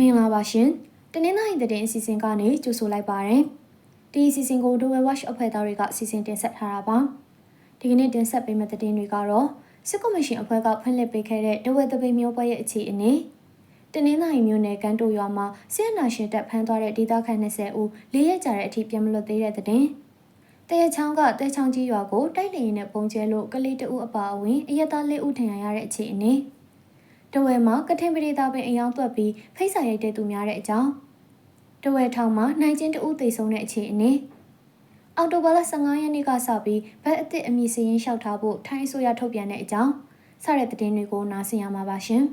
မင်္ဂလာပါရှင်။တနင်္လာရီသတင်းအစီအစဉ်ကနေကြိုဆိုလိုက်ပါရစေ။ဒီအစီအစဉ်ကို The Watch အဖွဲ့သားတွေကစီစဉ်တင်ဆက်ထားတာပါ။ဒီကနေ့တင်ဆက်ပေးမယ့်သတင်းတွေကတော့စစ်ကော်မရှင်အဖွဲ့ကဖွင့်လှစ်ပေးခဲ့တဲ့တဝက်တပိမျိုးပွဲရဲ့အခြေအနေတနင်္လာရီမျိုးနယ်ကန်တိုရွာမှာဆီယနာရှင်တပ်ဖမ်းသွားတဲ့ဒေသခံ20ဦးလေးရက်ကြာတဲ့အထိပြန်မလွတ်သေးတဲ့သတင်း။တရချောင်းကတဲချောင်းကြီးရွာကိုတိုက်လေရင်နဲ့ပုံကျဲလို့ကလေးတဦးအပါအဝင်အရက်သားလေးဦးထင်ရရတဲ့အခြေအနေ။ တဝဲမှာကထင်ပရိသပင်အယောင်သွက်ပြီးဖိတ်စာရိုက်တဲ့သူများတဲ့အကြောင်းတဝဲထောင်မှာနိုင်ချင်းတဦးသိဆုံးတဲ့အခြေအနေအော်တိုဘာလ15ရက်နေ့ကစပြီးဗတ်အစ်စ်အမည်စရင်းလျှောက်ထားဖို့ထိုင်းအစိုးရထုတ်ပြန်တဲ့အကြောင်းစတဲ့သတင်းတွေကိုနားဆင်ရမှာပါရှင်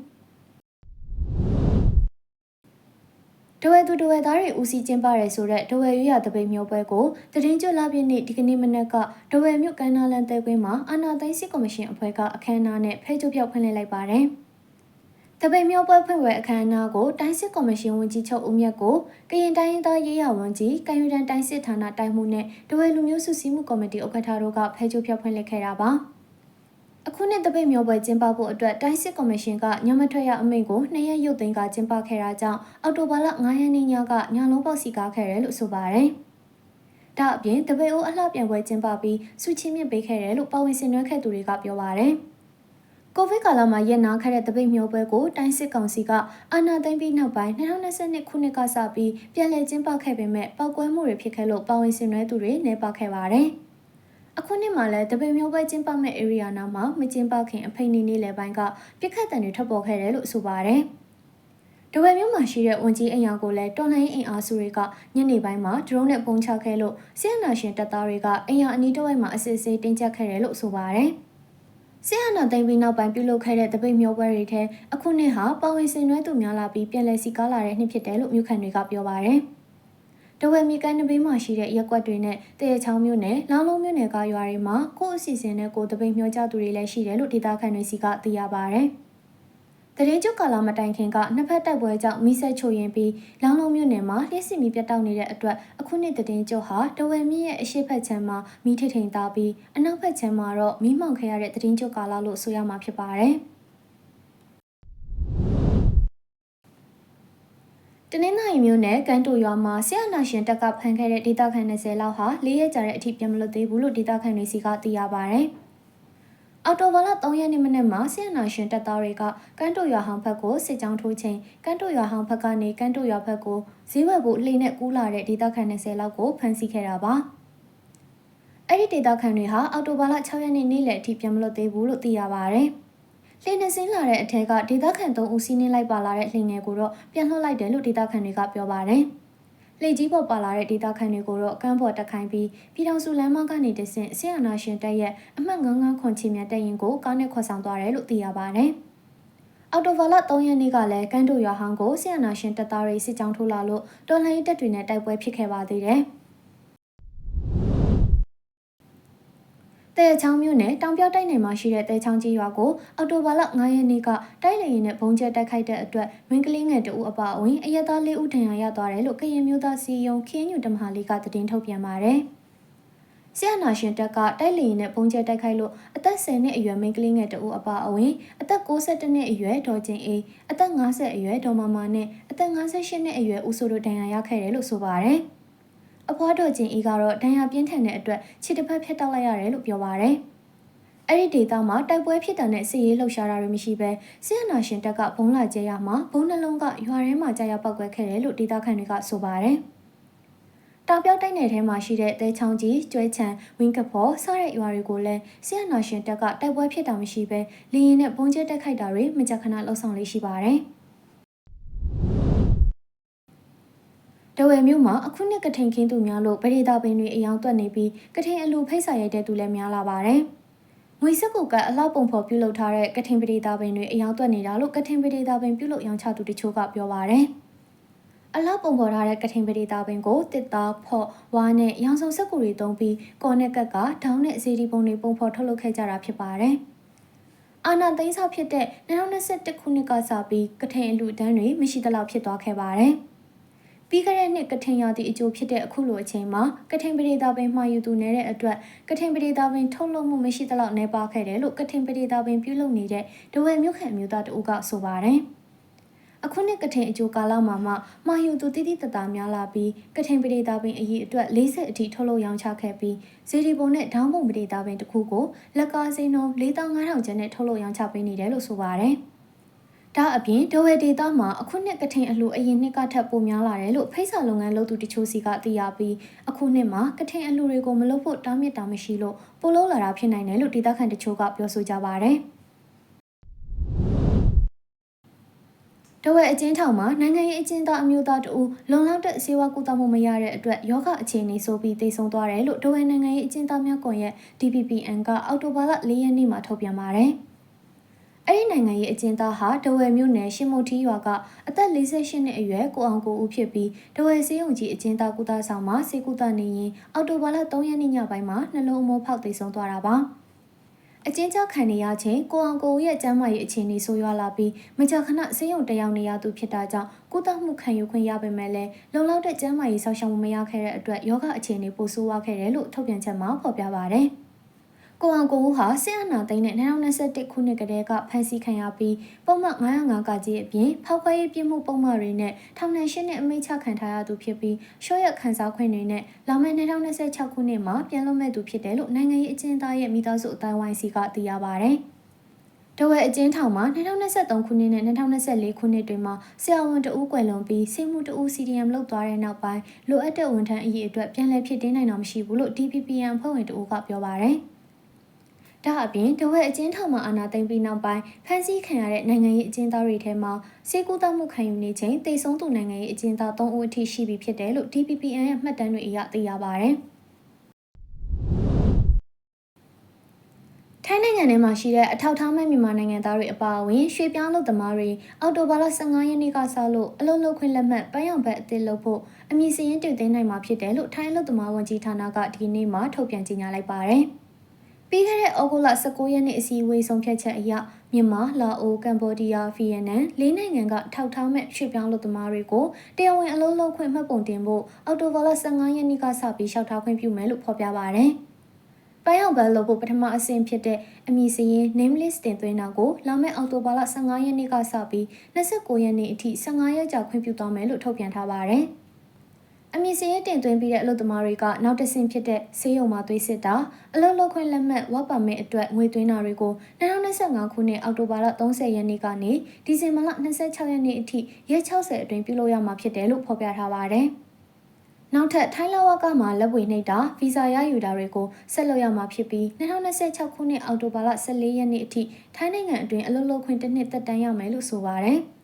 တဝဲသူတဝဲသားတွေဦးစီးကျင်းပရဲဆိုတဲ့တဝဲရွရတပိတ်မျိုးပွဲကိုတရင်ကျွလာပြည့်နေ့ဒီကနေ့မနက်ကတဝဲမြို့ကမ်းနားလန်တဲကွင်းမှာအာနာသိန်းစစ်ကော်မရှင်အဖွဲ့ကအခမ်းအနားနဲ့ဖဲကျုပ်ပြောက်ဖွင့်လှစ်လိုက်ပါတယ်။ တပိတ်မျိုးပွဲဖွင့်ပွဲအခမ်းအနားကိုတိုင်းစစ်ကော်မရှင်ဝန်ကြီးချုပ်ဦးမြတ်ကိုကရင်တိုင်းရင်းသားရေးရဝန်ကြီးကရင်တန်တိုင်းစစ်ဌာနတိုင်းမှုနဲ့တဝဲလူမျိုးစုစည်းမှုကော်မတီဥက္ကဋ္ဌတို့ကဖဲချိုးဖျက်ဖွင့်လှစ်ခဲ့တာပါအခုနှစ်တပိတ်မျိုးပွဲကျင်းပဖို့အတွက်တိုင်းစစ်ကော်မရှင်ကညမထွက်ရအမိန့်ကိုနှစ်ရက်ရုပ်သိမ်းကကျင်းပခဲ့တာကြောင့်အောက်တိုဘာလ9ရက်နေ့ညကညလုံးပေါက်စီကားခဲ့တယ်လို့ဆိုပါတယ်။ဒါအပြင်တပိတ်အိုးအလှပြန်ပွဲကျင်းပပြီးစုချင်းမြင့်ပေးခဲ့တယ်လို့ပဝင်စင်နွှဲခဲ့သူတွေကပြောပါတယ်။ ကိုဗစ်ကာလမှာရက်နာခဲ့တဲ့တပိတ်မျိုးပွဲကိုတိုင်းစစ်ကောင်စီကအာဏာသိမ်းပြီးနောက်ပိုင်း2022ခုနှစ်ကစပြီးပြန်လည်ကျင်းပခဲ့ပေမဲ့ပောက်ကွဲမှုတွေဖြစ်ခဲ့လို့ပါဝင်ဆင်နွှဲသူတွေနေပါခဲ့ပါတယ်။အခုနှစ်မှာလည်းတပိတ်မျိုးပွဲကျင်းပမဲ့ area နာမှာမကျင်းပခင်အဖိနေနေလေပိုင်းကပြစ်ခတ်တံတွေထွက်ပေါ်ခဲ့တယ်လို့ဆိုပါတယ်။တဝယ်မြို့မှာရှိတဲ့ဝန်ကြီးအိမ်အောင်ကိုလည်းတော်လှန်ရေးအင်အားစုတွေကညနေပိုင်းမှာဒရုန်းနဲ့ပုံချခဲ့လို့ဆီယနာရှင်တပ်သားတွေကအိမ်အောင်အနီးတစ်ဝိုက်မှာအစစ်အဆေးတင်းကျပ်ခဲ့တယ်လို့ဆိုပါတယ်။ ဆီယနာသိမ်းပြီးနောက်ပိုင်းပြုလုပ်ခဲ့တဲ့တပိတ်မျိုးပွဲတွေထဲအခုနှစ်ဟာပဝင်စင်နွဲသူများလာပြီးပြန်လည်စီကားလာတဲ့နှစ်ဖြစ်တယ်လို့မြို့ခံတွေကပြောပါတယ်။တဝဲမြေကန်နဘေးမှာရှိတဲ့ရက်ကွက်တွေနဲ့တရချောင်းမြို့နယ်လောင်းလုံးမြို့နယ်ကရွာတွေမှာကိုယ့်အစီအစဉ်နဲ့ကိုယ်တပိတ်မျှောကြသူတွေလည်းရှိတယ်လို့ဒေသခံတွေစီကသိရပါတယ်။ တရင်ကျုပ်ကာလာမတိုင်ခင်ကနှစ်ဖက်တိုက်ပွဲကြောင့်မိဆက်ချိုရင်ပြီးလောင်းလုံးမြို့နယ်မှာလျှက်စီမီပြတ်တောက်နေတဲ့အတွက်အခုနှစ်တရင်ကျုပ်ဟာတဝယ်မြင့်ရဲ့အရှိတ်ဖက်ချမ်းမှာမိထိထိန်သားပြီးအနောက်ဖက်ချမ်းမှာတော့မိမောင်ခဲ့ရတဲ့တရင်ကျုပ်ကာလာလို့ဆိုရမှာဖြစ်ပါတယ်တနင်္သာရီမြို့နယ်ကန်တူရွာမှာဆရာနာရှင်တက်ကဖမ်းခဲ့တဲ့ဒေသခံ20လောက်ဟာ၄ရက်ကြာတဲ့အထိပြန်မလွတ်သေးဘူးလို့ဒေသခံတွေစီကသိရပါဗျ။ အော်တိုဘာလ3ရက်နေ့မနေ့မှာဆီယနာရှင်တပ်သားတွေကကန်းတိုရွာဟောင်းဘက်ကိုစစ်ကြောင်းထိုးချိန်ကန်းတိုရွာဟောင်းဘက်ကနေကန်းတိုရွာဘက်ကိုဈေးဝယ်ဖို့လှိမ့်နဲ့ကူးလာတဲ့ဒေသခံ20လောက်ကိုဖမ်းဆီးခဲ့တာပါ။အဲ့ဒီဒေသခံတွေဟာအော်တိုဘာလ6ရက်နေ့နေ့လယ်အထိပြန်မလွတ်သေးဘူးလို့သိရပါဗျ။လှိမ့်နေစင်းလာတဲ့အထက်ကဒေသခံ3ဦးစီးနှင်းလိုက်ပါလာတဲ့လှိမ့်ငယ်ကိုတော့ပြန်လွှတ်လိုက်တယ်လို့ဒေသခံတွေကပြောပါတယ်။ လှိတ်ကြီးပေါ်ပါလာတဲ့ဒေသခံတွေကိုတော့ကမ်းပေါ်တက်ခိုင်းပြီးပြည်ထောင်စုလမ်းမကနေတဆင့်ဆီယနာရှင်တပ်ရဲ့အမှတ်99ခွန်ချီမြတ်တပ်ရင်ကိုကားနဲ့ခေါ်ဆောင်သွားတယ်လို့သိရပါတယ်။အော်တိုဗာလ3ရက်နေ့ကလည်းကန်းတိုရွာဟောင်းကိုဆီယနာရှင်တပ်သားတွေစစ်ကြောင်းထိုးလာလို့တော်လှန်ရေးတပ်တွေနဲ့တိုက်ပွဲဖြစ်ခဲ့ပါသေးတယ်။ တဲချောင်းမြို့နယ်တောင်ပြောက်တိုက်နယ်မှာရှိတဲ့တဲချောင်းကြီးရွာကိုအော်တိုဘာလ9ရက်နေ့ကတိုက်လေရင်နဲ့ဘုံကျက်တိုက်ခိုက်တဲ့အတွက်မင်းကလေးငယ်တအုပ်အပအဝင်အရက်သား၄ဦးထံရရသွားတယ်လို့ကရင်မျိုးသားစီယုံခင်းညူတမဟာလေးကသတင်းထုတ်ပြန်ပါတယ်။ဆီယနာရှင်တက်ကတိုက်လေရင်နဲ့ဘုံကျက်တိုက်ခိုက်လို့အသက်10နှစ်အရွယ်မိန်းကလေးငယ်တဦးအပအဝင်အသက်62နှစ်အရွယ်ဒေါ်ချင်းအေးအသက်50အရွယ်ဒေါ်မမနဲ့အသက်58နှစ်အရွယ်ဦးဆိုတို့ဒဏ်ရာရခဲ့တယ်လို့ဆိုပါတယ်။ အဖွားတော်ချင်းအေးကတော့ဒဏ်ရာပြင်းထန်တဲ့အတွက်ခြေတစ်ဖက်ဖြတ်တောက်လိုက်ရတယ်လို့ပြောပါရယ်အဲ့ဒီဒေသမှာတိုက်ပွဲဖြစ်တဲ့နဲ့စစ်ရေးလှုပ်ရှားတာတွေမရှိဘဲစစ်အာဏာရှင်တပ်ကဘုံလာကျဲရမှာဘုံနှလုံးကရွာထဲမှာကြာရောက်ပောက်ကွဲခဲ့တယ်လို့ဒေသခံတွေကဆိုပါတယ်။တောင်ပြောက်တိုက်နယ်ထဲမှာရှိတဲ့တဲချောင်းကြီးကျွဲချံဝင်းကဖော်စတဲ့ရွာတွေကိုလည်းစစ်အာဏာရှင်တပ်ကတိုက်ပွဲဖြစ်တာမရှိဘဲလေရင်နဲ့ပုံကျဲတက်ခိုက်တာတွေမကြခဏလှုပ်ဆောင်လေးရှိပါတယ်။ တဝယ်မြို့မှာအခုနှစ်ကထိန်ခင်းသူများလို့ဗဒေတာပင်တွေအယောင်သွက်နေပြီးကထိန်အလူဖိတ်စာရိုက်တဲ့သူလည်းများလာပါတယ်။ငွေစက်ကူကအလောက်ပုံဖော်ပြုလုပ်ထားတဲ့ကထိန်ပဒေတာပင်တွေအယောင်သွက်နေတာလို့ကထိန်ပဒေတာပင်ပြုလုပ်ရောင်းချသူတချို့ကပြောပါတယ်။အလောက်ပုံဖော်ထားတဲ့ကထိန်ပဒေတာပင်ကိုတစ်သားဖော့ဝါနဲ့ရောင်စုံစက်ကူတွေတုံးပြီးကော်နဲ့ကက်ကဒေါင်းနဲ့အစီဒီပုံတွေပုံဖော်ထုတ်လုပ်ခဲ့ကြတာဖြစ်ပါတယ်။အာနာသိန်းဆောက်ဖြစ်တဲ့2021ခုနှစ်ကစပြီးကထိန်အလူတန်းတွေမရှိသလောက်ဖြစ်သွားခဲ့ပါတယ်။ ပြီးခဲ့တဲ့နှစ်ကထင်ရသည့်အကျိုးဖြစ်တဲ့အခုလိုအချိန်မှာကထင်ပရိသပင်မှာယူသူနေတဲ့အတွက်ကထင်ပရိသပင်ထုတ်လုပ်မှုမရှိသလောက်နေပါခဲ့တယ်လို့ကထင်ပရိသပင်ပြုလုပ်နေတဲ့ဒဝဲမြို့ခံမျိုးသားတဦးကဆိုပါတယ်။အအခုနှစ်ကထိန်အကျိုးကာလမှာမှမာယူသူတိတိတတ်တာများလာပြီးကထိန်ပရိသတ်ပင်အရေးအတွက်40အထိထုတ်လုပ်ရောင်းချခဲ့ပြီးဇီဒီပုံနဲ့ဒေါင်းပုံပရိသတ်ပင်တစ်ခုကိုလက်ကားစိမ်းနှုန်း4500ကျပ်နဲ့ထုတ်လုပ်ရောင်းချပေးနေတယ်လို့ဆိုပါတယ်။ ဒါအပြင်ဒဝဲဒေတာမှာအခုနှစ်ကထိန်အလှအရင်နှစ်ကထပ်ပိုများလာတယ်လို့ဖိတ်စာလုပ်ငန်းလုပ်သူတချို့စီကသိရပြီးအခုနှစ်မှာကထိန်အလှတွေကိုမလုပ်ဖို့တားမြစ်တာမရှိလို့ပိုလို့လာတာဖြစ်နိုင်တယ်လို့ဒေတာခန်တချို့ကပြောဆိုကြပါတယ်။တဝက်အကျဉ်းထောင်မှာနိုင်ငံရေးအကျဉ်းသားအမျိုးသားတဦးလုံလောက်တဲ့စေဝါကူတာမှုမရတဲ့အတွက်ယောဂအခြေအနေဆိုပြီးတိတ်ဆုံးသွားတယ်လို့တဝက်နိုင်ငံရေးအကျဉ်းသားများကွန်ရက် DPPN ကအောက်တိုဘာလ၄ရက်နေ့မှာထုတ်ပြန်ပါတယ်။ အဲ့ဒီနိုင်ငံရေးအကျဉ်းသားဟာတဝယ်မြို့နယ်ရှင်မိုတီရွာကအသက်48နှစ်အရွယ်ကိုအောင်ကိုဦးဖြစ်ပြီးတဝယ်စေးုံကြီးအကျဉ်းသားကုသဆောင်မှာစေကုသနေရင်အောက်တိုဘာလ3ရက်နေ့ညပိုင်းမှာနှလုံးအမောဖောက်သိဆုံးသွားတာပါ။အကျဉ်းချခံနေရခြင်းကိုအောင်ကိုရဲ့ကျန်းမာရေးအခြေအနေဆိုးရွားလာပြီးမကြာခဏဆေးရုံတက်ရောက်နေရသူဖြစ်တာကြောင့်ကုသမှုခံယူခွင့်ရပေမဲ့လည်းလုံလောက်တဲ့ကျန်းမာရေးစောင့်ရှောက်မှုမရခဲ့တဲ့အတွက်ယောဂအခြေအနေပိုဆိုးရွားခဲ့တယ်လို့ထုတ်ပြန်ချက်မှာဖော်ပြပါဗျ။ ကိုအောင်ကိုဦးဟာဆင်အနာသိန်းနဲ့2021ခုနှစ်ကတည်းကဖမ်းဆီးခံရပြီးပုံမှန်905ကကြီးအပြင်ဖောက်ခွဲရေးပြစ်မှုပုံမှန်တွေနဲ့ထောင်ဒဏ်ရှင်းနဲ့အမိန့်ချခံထားရသူဖြစ်ပြီးရှော့ရခန်းစားခွင့်တွေနဲ့လာမယ့်2026ခုနှစ်မှာပြန်လွတ်မဲ့သူဖြစ်တယ်လို့နိုင်ငံရေးအကျဉ်းသားရဲ့မိသားစုအတိုင်းဝိုင်းစီကသိရပါဗျ။တဝဲအကျဉ်းထောင်မှာ2023ခုနှစ်နဲ့2024ခုနှစ်တွင်မှာဆရာဝန်တဦးကွယ်လွန်ပြီးစိတ်မှုတဦး CDM လောက်သွားတဲ့နောက်ပိုင်းလိုအပ်တဲ့ဝန်ထမ်းအရေးအတွက်ပြန်လည်ဖြစ်တင်းနိုင်တာမရှိဘူးလို့ DPPN အဖွဲ့ဝင်တဦးကပြောပါရယ်။ ဒါအပြင်တဝက်အကျဉ်းထောင်မှာအာဏာသိမ်းပြီးနောက်ပိုင်းဖမ်းဆီးခံရတဲ့နိုင်ငံရေးအကျဉ်းသားတွေထဲမှာစေကူတမှုခံယူနေချိန်တိတ်ဆုံးသူနိုင်ငံရေးအကျဉ်းသား3ဦးအထိရှိပြီဖြစ်တယ်လို့ DPPN ရဲ့မှတ်တမ်းတွေအရသိရပါဗျ။ထိုင်းနိုင်ငံထဲမှာရှိတဲ့အထောက်ထားမဲ့မြန်မာနိုင်ငံသားတွေအပါအဝင်ရွှေပြောင်းလုပ်သမားတွေအော်တိုဘာလ15ရက်နေ့ကစလို့အလုပ်လုပ်ခွင့်လက်မှတ်ပန်းရောင်ဘက်အသစ်လုပ်ဖို့အမည်စရင်းတင်သွင်းနိုင်မှာဖြစ်တယ်လို့ထိုင်းအလုပ်သမားဝန်ကြီးဌာနကဒီနေ့မှထုတ်ပြန်ကြေညာလိုက်ပါတယ်။ ပြီးခဲ့တဲ့ဩဂုတ်လ19ရက်နေ့အစည်းအဝေးဆုံးဖြတ်ချက်အရမြန်မာ၊လာအို၊ကမ်ဘောဒီးယား၊ဗီယက်နမ်လေးနိုင်ငံကထောက်ထားမဲ့ရွှေ့ပြောင်းလုပ်သမားတွေကိုတရားဝင်အလုပ်လုပ်ခွင့်မှတ်ပုံတင်ဖို့အောက်တိုဘာလ15ရက်နေ့ကစပြီးလျှောက်ထားခွင့်ပြုမယ်လို့ဖော်ပြပါရယ်။ပိုင်းအောင်ဘယ်လို့ပထမအဆင့်ဖြစ်တဲ့အမည်စရင်း name list တင်သွင်းတာကိုလာမယ့်အောက်တိုဘာလ15ရက်နေ့ကစပြီး29ရက်နေ့အထိ15ရက်ကြာခွင့်ပြုသွားမယ်လို့ထုတ်ပြန်ထားပါရယ်။ အမည်စရင်းတင်သွင်းပြီးတဲ့အလုပ်သမားတွေကနောက်တစ်ဆင့်ဖြစ်တဲ့ဆေးရုံမှာသွေးစစ်တာအလုပ်လုပ်ခွင့်လက်မှတ်ဝတ်ပါမစ်အတွက်ငွေသွင်းတာတွေကို2025ခုနှစ်အောက်တိုဘာလ30ရက်နေ့ကနေဒီဇင်ဘာလ26ရက်နေ့အထိရက်60အတွင်းပြုလုပ်ရမှာဖြစ်တယ်လို့ဖော်ပြထားပါတယ်။နောက်ထပ်ထိုင်းလဝကမှာလက်ဝေနှိပ်တာဗီဇာရယူတာတွေကိုဆက်လုပ်ရမှာဖြစ်ပြီး2026ခုနှစ်အောက်တိုဘာလ14ရက်နေ့အထိထိုင်းနိုင်ငံအတွင်းအလုပ်လုပ်ခွင့်တစ်နှစ်သက်တမ်းရမယ်လို့ဆိုပါတယ်။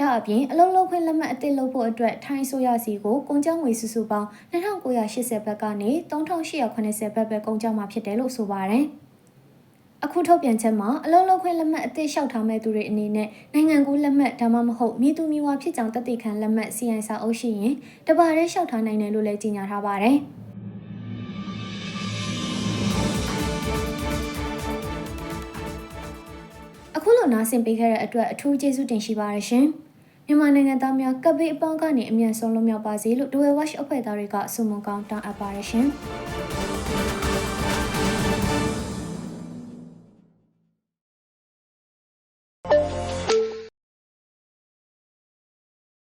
ဒါအပြင်အလုံးလုံးခွင့်လက်မှတ်အသစ်လုပ်ဖို့အတွက်ထိုင်းဆိုရစီကိုကုန်ကျငွေစုစုပေါင်း2980ဘတ်ကနေ3880ဘတ်ပဲကုန်ကျမှာဖြစ်တယ်လို့ဆိုပါတယ်။အခုထုတ်ပြန်ချက်မှာအလုံးလုံးခွင့်လက်မှတ်အသစ်လျှောက်ထားမဲ့သူတွေအနေနဲ့နိုင်ငံကူးလက်မှတ်ဒါမှမဟုတ်မြေသူမြေဝါဖြစ်ကြောင်တသက်ခံလက်မှတ် CI စာအုပ်ရှိရင်တပါးရဲလျှောက်ထားနိုင်တယ်လို့လည်းကြေညာထားပါတယ်။အခုလိုနားဆင်ပေးခဲ့တဲ့အတွက်အထူးကျေးဇူးတင်ရှိပါတယ်ရှင်။ မြန်မာနိုင်ငံသားများကပ်ဘေးအပေါင်းကနေအမြန်ဆုံးလွတ်မြောက်ပါစေလို့ဒွယ်ဝက်အဖွဲ့သားတွေကဆုမွန်ကောင်းတောင်းအပ်ပါတယ်ရှင်။